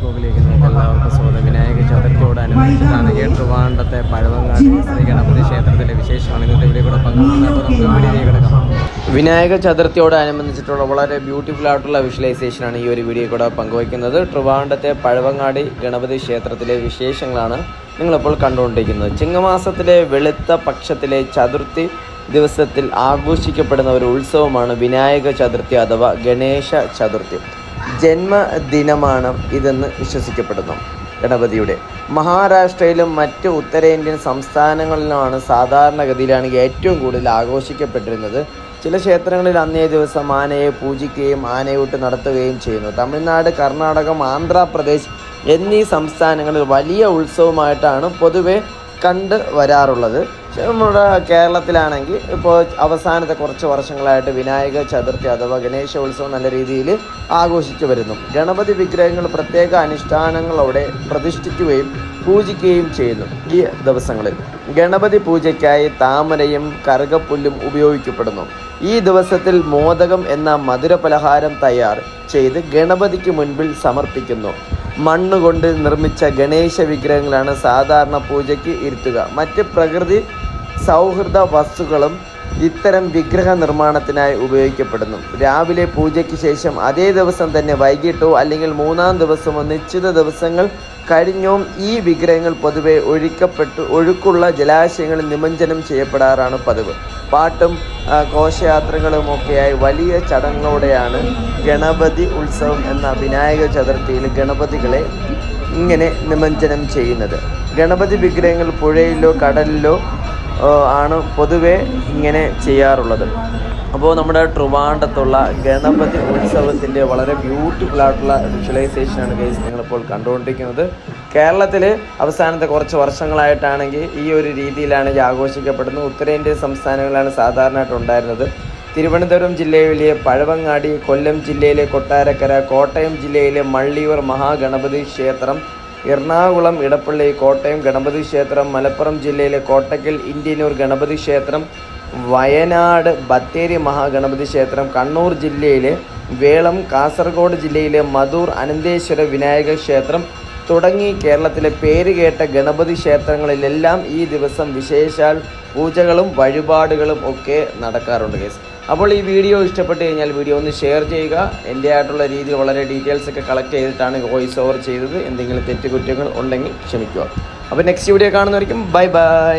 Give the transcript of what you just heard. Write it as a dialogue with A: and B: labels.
A: ഫേസ്ബുക്കിലേക്ക് നിങ്ങൾക്ക് എല്ലാവർക്കും സ്വാഗതം. വിനായക ചതുർത്ഥിയോടനുബന്ധിച്ചതാണ് ഏറ്റുവാണ്ടത്തെ പഴവങ്ങാട് ശ്രീ ഗണപതി ക്ഷേത്രത്തിലെ വിശേഷമാണ്. ഇന്നത്തെ ഇവിടെ കൂടെ പങ്കുവയ്ക്കുന്നത്
B: വിനായക ചതുർത്ഥിയോടനുബന്ധിച്ചിട്ടുള്ള വളരെ ബ്യൂട്ടിഫുൾ ആയിട്ടുള്ള വിഷ്വലൈസേഷനാണ് ഈ ഒരു വീഡിയോ കൂടെ പങ്കുവയ്ക്കുന്നത് ട്രിവാണ്ടത്തെ പഴവങ്ങാടി ഗണപതി ക്ഷേത്രത്തിലെ വിശേഷങ്ങളാണ് നിങ്ങളിപ്പോൾ കണ്ടുകൊണ്ടിരിക്കുന്നത്. ചിങ്ങമാസത്തിലെ വെളുത്ത പക്ഷത്തിലെ ചതുർത്ഥി ദിവസത്തിൽ ആഘോഷിക്കപ്പെടുന്ന ഒരു ഉത്സവമാണ് വിനായക ചതുർത്ഥി അഥവാ ഗണേശ ചതുർത്ഥി. ജന്മദിനമാണ് ഇതെന്ന് വിശ്വസിക്കപ്പെടുന്നു. ഗണപതിയുടെ മഹാരാഷ്ട്രയിലും മറ്റ് ഉത്തരേന്ത്യൻ സംസ്ഥാനങ്ങളിലുമാണ് സാധാരണഗതിയിലാണ് ഏറ്റവും കൂടുതൽ ആഘോഷിക്കപ്പെട്ടിരുന്നത്. ചില ക്ഷേത്രങ്ങളിൽ അന്നേ ദിവസം ആനയെ പൂജിക്കുകയും ആനയൂട്ട് നടത്തുകയും ചെയ്യുന്നു. തമിഴ്നാട് കർണാടകം ആന്ധ്രാപ്രദേശ് എന്നീ സംസ്ഥാനങ്ങളിൽ വലിയ ഉത്സവമായിട്ടാണ് പൊതുവെ കണ്ട് വരാറുള്ളത്. നമ്മുടെ കേരളത്തിലാണെങ്കിൽ ഇപ്പോൾ അവസാനത്തെ കുറച്ച് വർഷങ്ങളായിട്ട് വിനായക ചതുർത്ഥി അഥവാ ഗണേശ ഉത്സവം നല്ല രീതിയിൽ ആഘോഷിച്ചു വരുന്നു. ഗണപതി വിഗ്രഹങ്ങൾ പ്രത്യേക അനുഷ്ഠാനങ്ങളോടെ പ്രതിഷ്ഠിക്കുകയും പൂജിക്കുകയും ചെയ്യുന്നു ഈ ദിവസങ്ങളിൽ. ഗണപതി പൂജയ്ക്കായി താമരയും കറുകപ്പുല്ലും ഉപയോഗിക്കപ്പെടുന്നു. ഈ ദിവസത്തിൽ മോദകം എന്ന മധുര പലഹാരം തയ്യാർ ചെയ്ത് ഗണപതിക്ക് മുൻപിൽ സമർപ്പിക്കുന്നു. മണ്ണുകൊണ്ട് നിർമ്മിച്ച ഗണേശ വിഗ്രഹങ്ങളാണ് സാധാരണ പൂജയ്ക്ക് ഇരുത്തുക. മറ്റ് പ്രകൃതി സൗഹൃദ വസ്തുക്കളും ഇത്തരം വിഗ്രഹ നിർമ്മാണത്തിനായി ഉപയോഗിക്കപ്പെടുന്നു. രാവിലെ പൂജയ്ക്ക് ശേഷം അതേ ദിവസം തന്നെ വൈകിട്ടോ അല്ലെങ്കിൽ മൂന്നാം ദിവസമോ നിശ്ചിത ദിവസങ്ങൾ കഴിഞ്ഞോ ഈ വിഗ്രഹങ്ങൾ പൊതുവെ ഒഴിക്കപ്പെട്ടു ഒഴുക്കുള്ള ജലാശയങ്ങളിൽ നിമഞ്ജനം ചെയ്യപ്പെടാറാണ് പതിവ്. പാട്ടും ഘോഷയാത്രകളുമൊക്കെയായി വലിയ ചടങ്ങോടെയാണ് ഗണപതി ഉത്സവം എന്ന വിനായക ചതുർത്ഥിയിൽ ഗണപതികളെ ഇങ്ങനെ നിമഞ്ജനം ചെയ്യുന്നത്. ഗണപതി വിഗ്രഹങ്ങൾ പുഴയിലോ കടലിലോ ആണ് പൊതുവേ ഇങ്ങനെ ചെയ്യാറുള്ളത്. അപ്പോൾ നമ്മുടെ ട്രിവാണ്ടത്തുള്ള ഗണപതി ഉത്സവത്തിന്റെ വളരെ ബ്യൂട്ടിഫുൾ ആയിട്ടുള്ള വിഷ്വലൈസേഷനാണ് ഗൈസ് നിങ്ങളിപ്പോൾ കണ്ടുകൊണ്ടിരിക്കുന്നത്. കേരളത്തിൽ അവസാനത്തെ കുറച്ച് വർഷങ്ങളായിട്ടാണെങ്കിൽ ഈ ഒരു രീതിയിലാണ് ആഘോഷിക്കപ്പെടുന്നത്. ഉത്തരേന്ത്യൻ സംസ്ഥാനങ്ങളിലാണ് സാധാരണയായിട്ട് ഉണ്ടായിരുന്നത്. തിരുവനന്തപുരം ജില്ലയിലെ പഴവങ്ങാടി കൊല്ലം ജില്ലയിലെ കൊട്ടാരക്കര കോട്ടയം ജില്ലയിലെ മള്ളിയൂർ മഹാഗണപതി ക്ഷേത്രം എറണാകുളം ഇടപ്പള്ളി കോട്ടയം ഗണപതി ക്ഷേത്രം മലപ്പുറം ജില്ലയിലെ കോട്ടക്കൽ ഇന്ത്യനൂർ ഗണപതി ക്ഷേത്രം വയനാട് ബത്തേരി മഹാഗണപതി ക്ഷേത്രം കണ്ണൂർ ജില്ലയിലെ വേളം കാസർഗോഡ് ജില്ലയിലെ മധൂർ അനന്തേശ്വര വിനായക ക്ഷേത്രം തുടങ്ങി കേരളത്തിലെ പേരുകേട്ട ഗണപതി ക്ഷേത്രങ്ങളിലെല്ലാം ഈ ദിവസം വിശേഷാൽ പൂജകളും വഴിപാടുകളും ഒക്കെ നടക്കാറുണ്ട് കേസ് അപ്പോൾ ഈ വീഡിയോ ഇഷ്ടപ്പെട്ട് കഴിഞ്ഞാൽ വീഡിയോ ഒന്ന് ഷെയർ ചെയ്യുക. എന്റെ ആയിട്ടുള്ള രീതിയിൽ വളരെ ഡീറ്റെയിൽസ് ഒക്കെ കളക്ട് ചെയ്തിട്ടാണ് വോയിസ് ഓവർ ചെയ്തത്. എന്തെങ്കിലും തെറ്റുകുറ്റങ്ങൾ ഉണ്ടെങ്കിൽ ക്ഷമിക്കുക. അപ്പോൾ നെക്സ്റ്റ് വീഡിയോ കാണുന്നവരിക്കും ബൈ ബൈ